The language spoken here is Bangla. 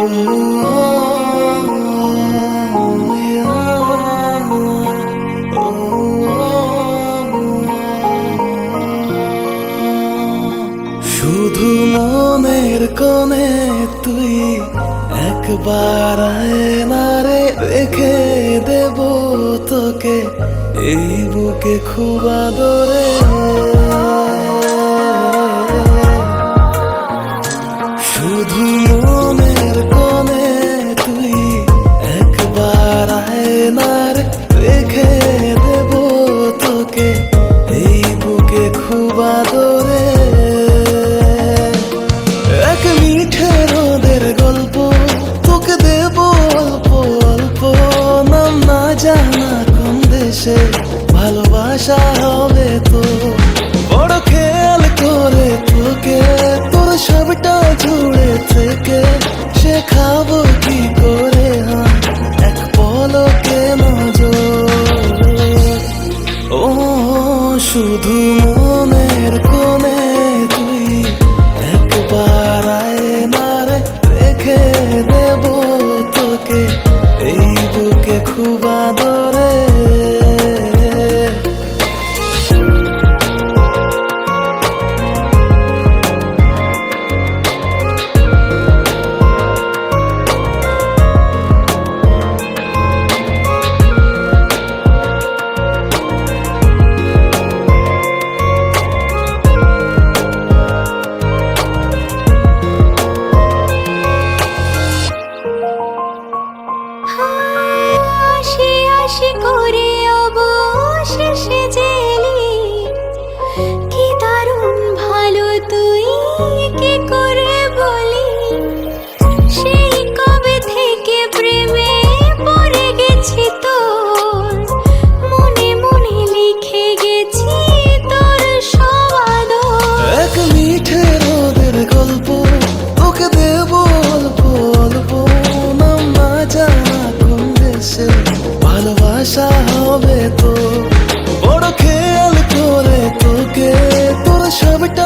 শুধু মনের কোণে তুই একবার নারে রেখে দেব তোকে। এই বুকে খুব আদরে কোন দেশে ভালোবাসা হবে তো। বড় খেয়াল করে তোকে, তোর সবটা জুড়ে থেকে শেখাবো কি করে হ্যাঁ এক পলকে নজর। ও, শুধু মনের কোণে তুই একবার আয়নারে রেখে দেব তোকে। এই বুকে খুব আদরে ভালোবাসা হবে তো বড় খেয়াল করে তোকে। তোর সবটা